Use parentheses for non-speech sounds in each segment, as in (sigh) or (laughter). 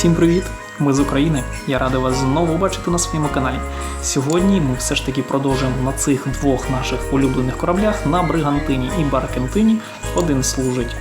Всім привіт! Ми з України. Я радий вас знову бачити на своєму каналі. Сьогодні ми все ж таки продовжуємо на цих двох наших улюблених кораблях на Бригантині і Баркентині. Один служить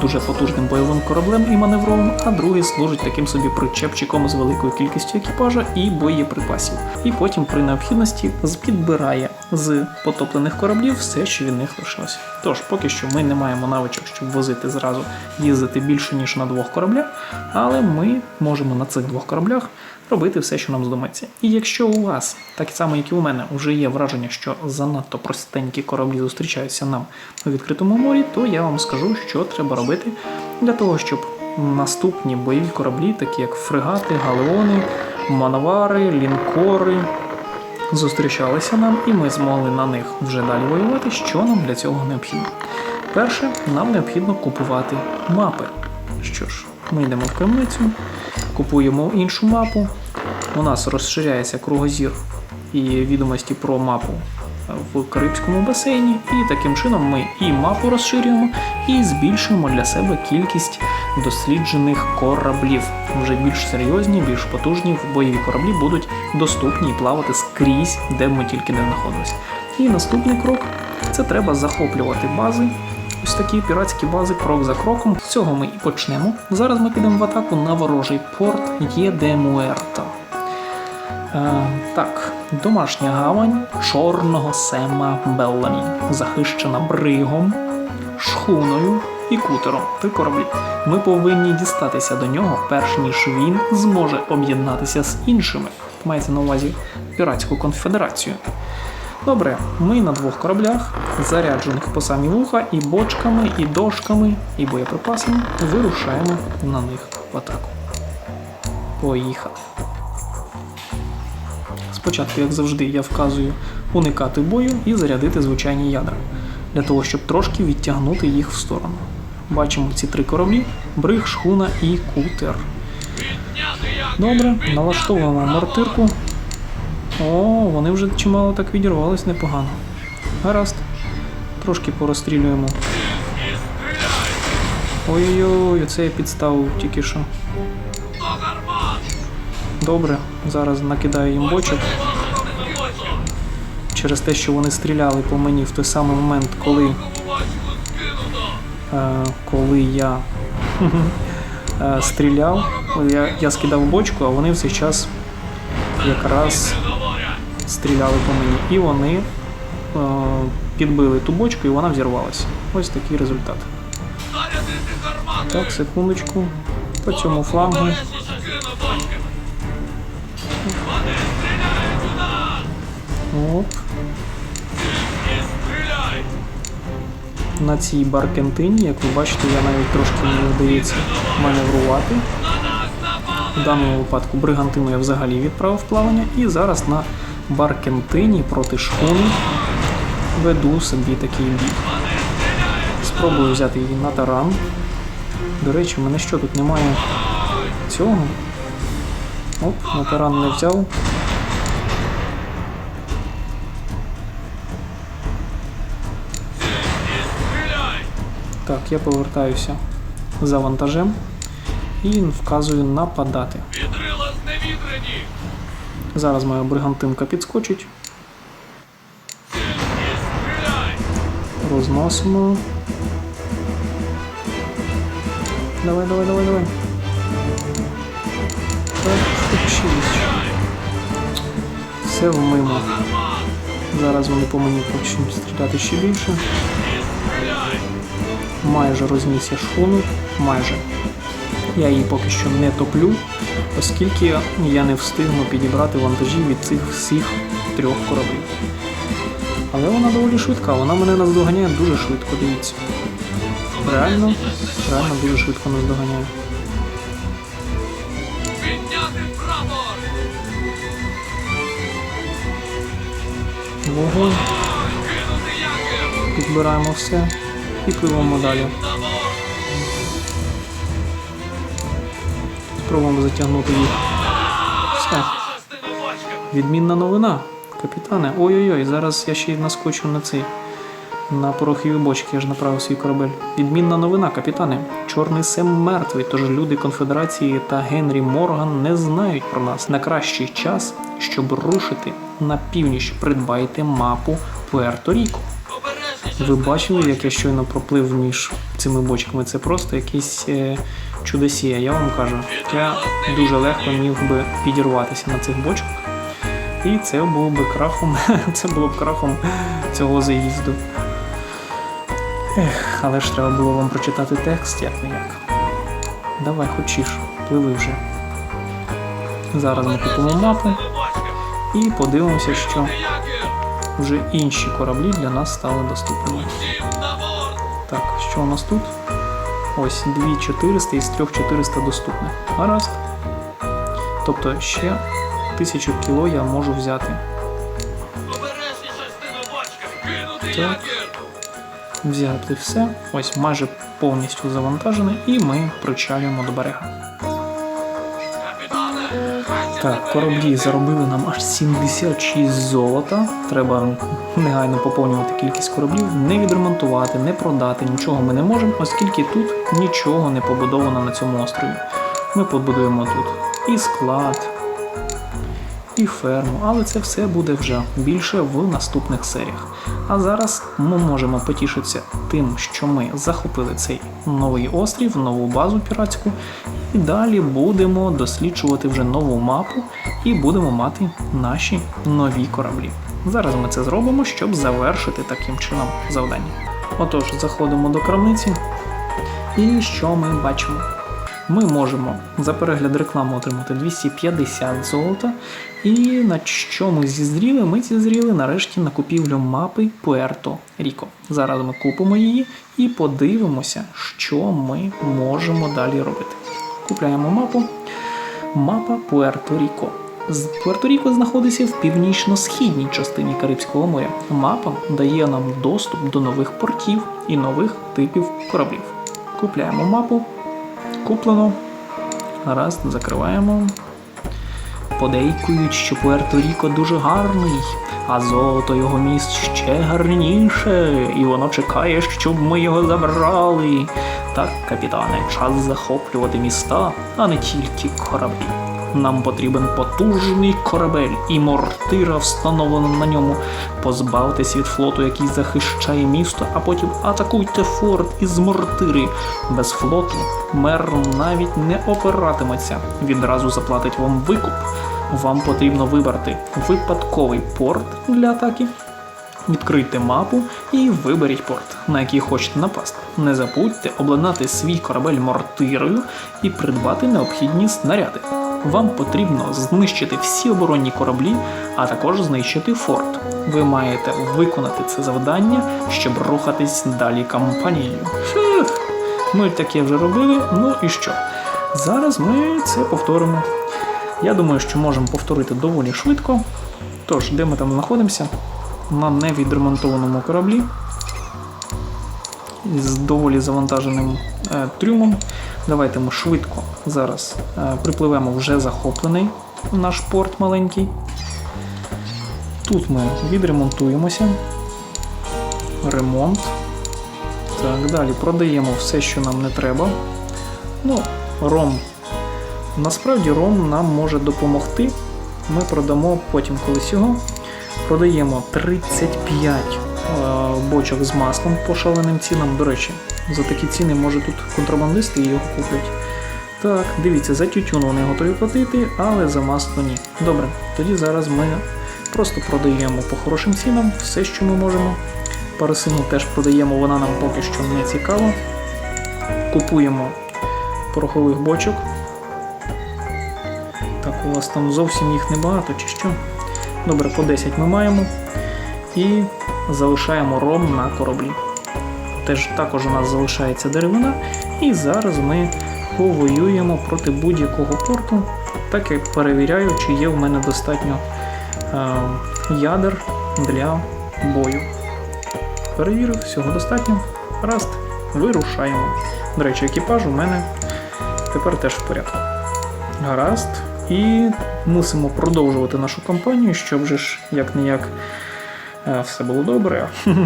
дуже потужним бойовим кораблем і маневровим, а другий служить таким собі причепчиком з великою кількістю екіпажа і боєприпасів. І потім при необхідності підбирає з потоплених кораблів все, що від них лишилося. Тож, поки що ми не маємо навичок, щоб возити зразу їздити більше ніж на двох кораблях, але ми можемо на цих двох кораблях робити все, що нам здумається. І якщо у вас, так само як і у мене, вже є враження, що занадто простенькі кораблі зустрічаються нам у відкритому морі, то я вам скажу, що треба робити для того, щоб наступні бойові кораблі, такі як фрегати, галеони, мановари, лінкори, зустрічалися нам, і ми змогли на них вже далі воювати. Що нам для цього необхідно? Перше, нам необхідно купувати мапи. Що ж, ми йдемо в крамницю, купуємо іншу мапу. У нас розширяється кругозір і відомості про мапу в Карибському басейні, і таким чином ми і мапу розширюємо, і збільшуємо для себе кількість досліджених кораблів. Вже більш серйозні, більш потужні бойові кораблі будуть доступні і плавати скрізь, де ми тільки не знаходилися. І наступний крок це треба захоплювати бази. Ось такі піратські бази крок за кроком. З цього ми і почнемо. Зараз ми підемо в атаку на ворожий порт Єдемуерто. Е, так, домашня гавань чорного Сема Белламі, захищена бригом, шхуною і кутером. Три кораблі. Ми повинні дістатися до нього, перш ніж він зможе об'єднатися з іншими. Мається на увазі піратську конфедерацію. Добре, ми на двох кораблях, заряджених по самі вуха, і бочками, і дошками, і боєприпасами, вирушаємо на них в атаку. Поїхали. Спочатку, як завжди, я вказую уникати бою і зарядити звичайні ядра, для того, щоб трошки відтягнути їх в сторону. Бачимо ці три кораблі: бриг, шхуна і кутер. Добре, налаштовуємо мортирку. О, вони вже чимало так відірвались непогано. Гаразд. Трошки порозстрілюємо. Ой-ой-ой, оце я підставив тільки що. Добре, зараз накидаю їм бочок. Через те, що вони стріляли по мені в той самий момент, коли. Е, коли я (laughs) е, стріляв, я, я скидав бочку, а вони в цей час якраз стріляли по мені. І вони е, підбили ту бочку і вона взірвалася. Ось такий результат. Так, секундочку. По цьому флангу. Оп. На цій баркентині, як ви бачите, я навіть трошки мені вдається маневрувати. В даному випадку бригантину я взагалі відправив плавання, і зараз на баркентині проти шхуни веду собі такий бій. Спробую взяти її на таран. До речі, мене що тут немає цього. Оп, на таран не взяв. Так, я повертаюся за вантажем і вказую нападати. Відрила зневітрені! Зараз моя бригантинка підскочить. Розносимо. Давай, давай, давай, давай. Все вмимо. Зараз вони по мені почнуть стріляти ще більше. Майже рознісся шхуну. Майже. Я її поки що не топлю, оскільки я не встигну підібрати вантажі від цих всіх трьох кораблів. Але вона доволі швидка, вона мене наздоганяє дуже швидко, дивіться. Реально, реально дуже швидко наздоганяє. Вогонь, підбираємо все і пливемо далі. Спробуємо затягнути їх. Все. Відмінна новина, капітане. Ой-ой-ой, зараз я ще й наскочу на цей. На порохові бочки я ж направив свій корабель. Відмінна новина, капітане. Чорний Сем мертвий, тож люди Конфедерації та Генрі Морган не знають про нас. На кращий час, щоб рушити на північ, придбайте мапу Пуерто-Ріко. Обережніше. Ви бачили, як я щойно проплив між цими бочками? Це просто якийсь е, чудосія. Я вам кажу, я дуже легко міг би підірватися на цих бочках. І це було б крахом, (laughs) це було б крахом цього заїзду. Ех, але ж треба було вам прочитати текст, як не як. Давай, хочеш, пливи вже. Зараз ми купимо мапу і подивимося, що. Вже інші кораблі для нас стали доступними. Так, що у нас тут? Ось 2400 із 3400 доступних. Гаразд. Тобто ще 1000 кіло я можу взяти. Так. Взяти все. Ось майже повністю завантажене, і ми причалюємо до берега. Так, кораблі заробили нам аж 76 золота. Треба негайно поповнювати кількість кораблів, не відремонтувати, не продати, нічого ми не можемо, оскільки тут нічого не побудовано на цьому острові. Ми побудуємо тут і склад, і ферму, але це все буде вже більше в наступних серіях. А зараз ми можемо потішитися тим, що ми захопили цей новий острів, нову базу піратську, і далі будемо досліджувати вже нову мапу і будемо мати наші нові кораблі. Зараз ми це зробимо, щоб завершити таким чином завдання. Отож, заходимо до крамниці. І що ми бачимо? Ми можемо за перегляд реклами отримати 250 золота. І на що ми зізріли? Ми зізріли нарешті на купівлю мапи Пуерто Ріко. Зараз ми купимо її і подивимося, що ми можемо далі робити. Купляємо мапу. Мапа Пуерто Ріко. Пуерто-Ріко знаходиться в північно-східній частині Карибського моря. Мапа дає нам доступ до нових портів і нових типів кораблів. Купляємо мапу. Куплено. Гаразд, закриваємо. Подейкують, що Пуерто-Ріко дуже гарний, а золото його міст ще гарніше, і воно чекає, щоб ми його забрали. Так, капітане, час захоплювати міста, а не тільки кораблі. Нам потрібен потужний корабель і мортира, встановлена на ньому. Позбавтесь від флоту, який захищає місто, а потім атакуйте форт із мортири. Без флоту мер навіть не опиратиметься. Відразу заплатить вам викуп. Вам потрібно вибрати випадковий порт для атаки. Відкрийте мапу і виберіть порт, на який хочете напасти. Не забудьте обладнати свій корабель мортирою і придбати необхідні снаряди. Вам потрібно знищити всі оборонні кораблі, а також знищити форт. Ви маєте виконати це завдання, щоб рухатись далі кампанією. Ми таке вже робили. Ну і що? Зараз ми це повторимо. Я думаю, що можемо повторити доволі швидко. Тож, де ми там знаходимося? На невідремонтованому кораблі з доволі завантаженим е, трюмом. Давайте ми швидко зараз е, припливемо вже захоплений наш порт маленький. Тут ми відремонтуємося. Ремонт. Так, далі продаємо все, що нам не треба. Ну, ром. Насправді ром нам може допомогти. Ми продамо потім колись його. Продаємо 35 е, бочок з маслом по шаленим цінам. До речі, за такі ціни може тут контрабандисти його куплять. Так, дивіться, за тютюн вони готові платити, але за масло ні. Добре, тоді зараз ми просто продаємо по хорошим цінам все, що ми можемо. Парусину теж продаємо, вона нам поки що не цікава. Купуємо порохових бочок. Так, у вас там зовсім їх небагато, чи що? Добре, по 10 ми маємо. І залишаємо ром на кораблі. Теж також у нас залишається деревина. І зараз ми повоюємо проти будь-якого порту. Так я перевіряю, чи є в мене достатньо е, ядер для бою. Перевірив, всього достатньо. Раз, вирушаємо. До речі, екіпаж у мене тепер теж в порядку. Гаразд. І мусимо продовжувати нашу кампанію, щоб же ж як не як все було добре. (laughs)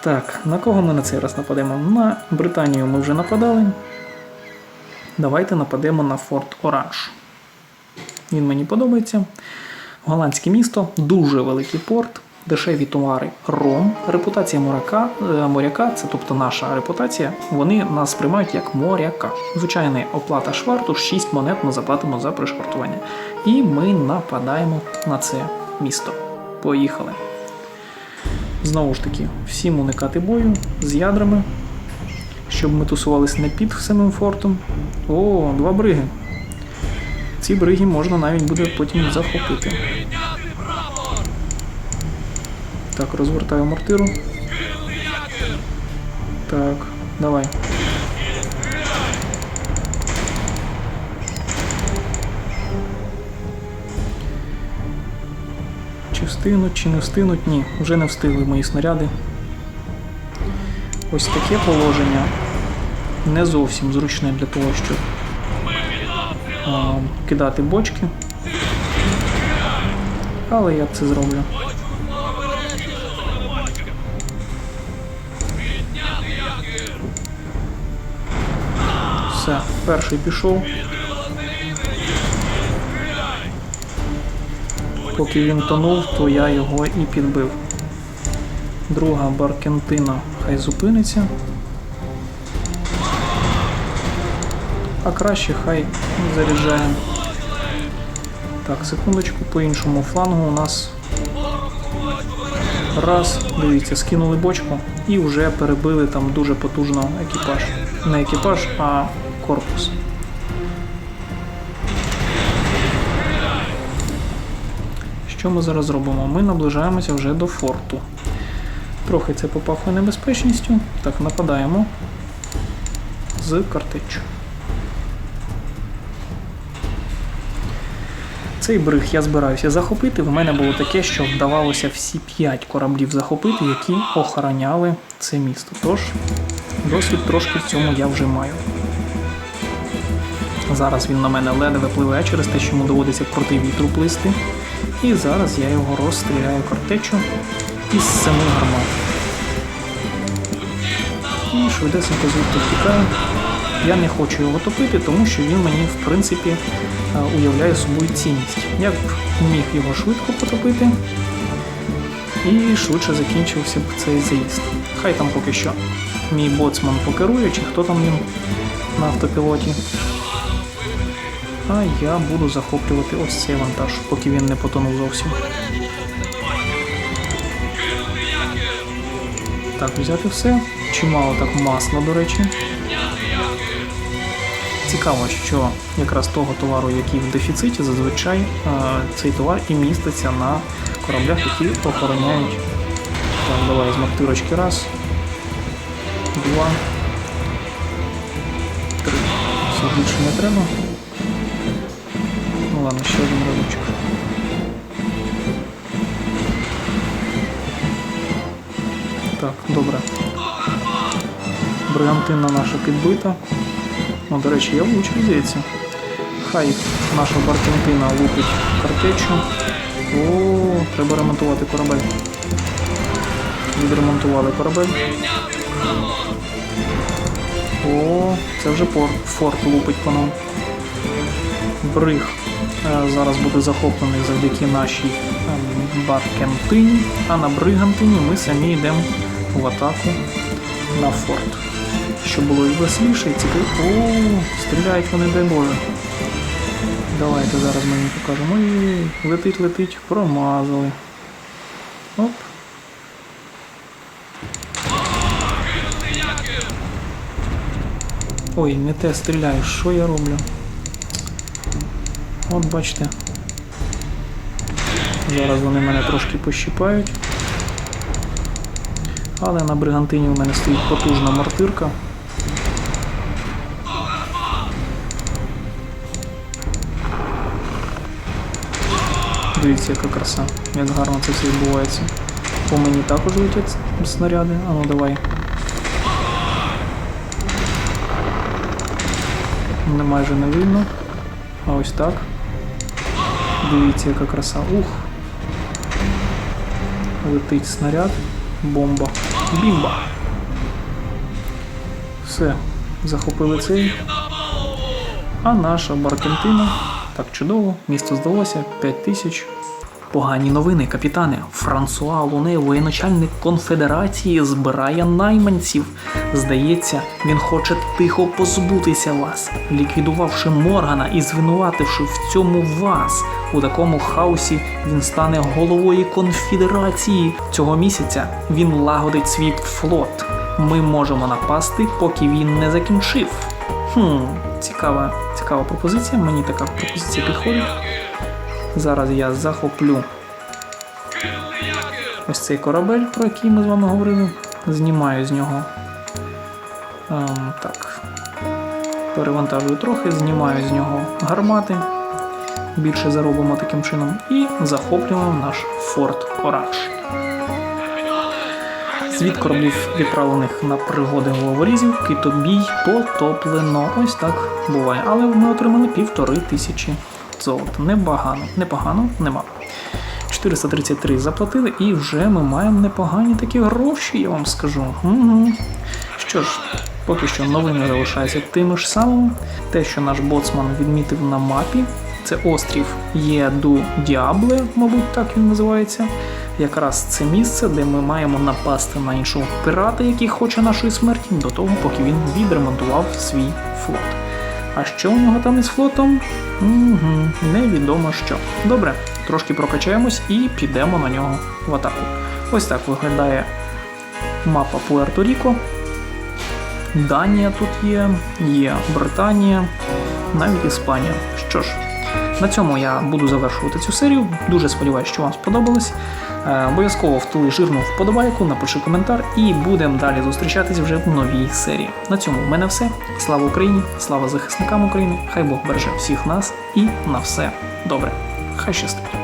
Так, на кого ми на цей раз нападемо? На Британію ми вже нападали. Давайте нападемо на Форт Оранж. Він мені подобається. Голландське місто, дуже великий порт, дешеві товари, ром, репутація моряка, е, моряка, це тобто наша репутація, вони нас сприймають як моряка. Звичайна оплата шварту 6 монет ми заплатимо за пришвартування. І ми нападаємо на це місто. Поїхали. Знову ж таки, всім уникати бою з ядрами, щоб ми тусувалися не під самим фортом. О, два бриги. Ці бриги можна навіть буде потім захопити. Так, розвертаю мортиру. Так, давай. Чи встигнуть, чи не встигнуть? Ні, вже не встигли мої снаряди. Ось таке положення не зовсім зручне для того, щоб а, кидати бочки. Але я це зроблю. Все, перший пішов. Поки він тонув, то я його і підбив. Друга Баркентина хай зупиниться. А краще хай заряджає. Так, секундочку, по іншому флангу у нас. Раз, дивіться, скинули бочку і вже перебили там дуже потужно екіпаж. Не екіпаж, а корпус. Що ми зараз робимо? Ми наближаємося вже до форту. Трохи це попахує небезпечністю. Так, нападаємо з картечю. Цей бриг я збираюся захопити. В мене було таке, що вдавалося всі 5 кораблів захопити, які охороняли це місто. Тож, досвід трошки в цьому я вже маю. Зараз він на мене ледве пливе через те, що йому доводиться проти вітру плисти. І зараз я його розстріляю картечу із семи гармат. І швидесенько звідти втікаю. Я не хочу його топити, тому що він мені, в принципі, е, уявляє собою цінність. Я б міг його швидко потопити і швидше закінчився б цей заїзд. Хай там поки що мій боцман покерує, чи хто там він на автопілоті. А я буду захоплювати ось цей вантаж, поки він не потонув зовсім. Так, взяти все. Чимало так масла, до речі. Цікаво, що якраз того товару, який в дефіциті, зазвичай цей товар і міститься на кораблях, які охороняють. Так, давай з мактирочки раз, два, три. Все більше не треба. Ладно, ще один разочок. Так, добре. Бригантина наша підбита. Ну, до речі, я влучив, здається. Хай наша Баркентина лупить картечу. О, треба ремонтувати корабель. Відремонтували корабель. О, це вже порт. Форт лупить по нам. Бриг зараз буде захоплений завдяки нашій ем, Баркентині, а на Бригантині ми самі йдемо в атаку на форт. Щоб було і веселіше, і цікаво. О, стріляють вони, дай Боже. Давайте зараз ми їм покажемо. Ой, летить, летить, промазали. Оп. Ой, не те стріляю, що я роблю? От бачите. Зараз вони мене трошки пощипають. Але на бригантині у мене стоїть потужна мортирка. Дивіться, яка краса, як гарно це все відбувається. По мені також летять снаряди. А ну давай. Мене майже не видно. А ось так. Дивіться, яка краса. Ух. Летить снаряд. Бомба. Бімба. Все, захопили цей. А наша Баркентина. Так чудово, місто здалося 5 тисяч. Погані новини, капітане. Франсуа Луне, воєначальник конфедерації, збирає найманців. Здається, він хоче тихо позбутися вас, ліквідувавши Моргана і звинувативши в цьому вас. У такому хаосі він стане головою конфедерації. Цього місяця він лагодить свій флот. Ми можемо напасти, поки він не закінчив. Хм, цікава, цікава пропозиція. Мені така пропозиція підходить. Зараз я захоплю ось цей корабель, про який ми з вами говорили. Знімаю з нього. Так. Перевантажую трохи, знімаю з нього гармати. Більше заробимо таким чином. І захоплюємо наш форт Ораш. Звід кораблів, відправлених на пригоди головорізів, китобій потоплено. Ось так буває. Але ми отримали півтори тисячі золота. Непогано, непогано, нема. 433 заплатили, і вже ми маємо непогані такі гроші, я вам скажу. Угу. Що ж, поки що новини залишаються тими ж самими. Те, що наш боцман відмітив на мапі, це острів Єду Діабле, мабуть, так він називається. Якраз це місце, де ми маємо напасти на іншого пірата, який хоче нашої смерті, до того, поки він відремонтував свій флот. А що у нього там із флотом? Угу, невідомо що. Добре, трошки прокачаємось і підемо на нього в атаку. Ось так виглядає мапа Пуерто-Ріко. Данія тут є, є Британія, навіть Іспанія. Що ж, на цьому я буду завершувати цю серію. Дуже сподіваюся, що вам сподобалось. Е, Обов'язково втули жирну вподобайку, напиши коментар і будемо далі зустрічатись вже в новій серії. На цьому в мене все. Слава Україні, слава захисникам України. Хай Бог береже всіх нас і на все добре. Хай щастить.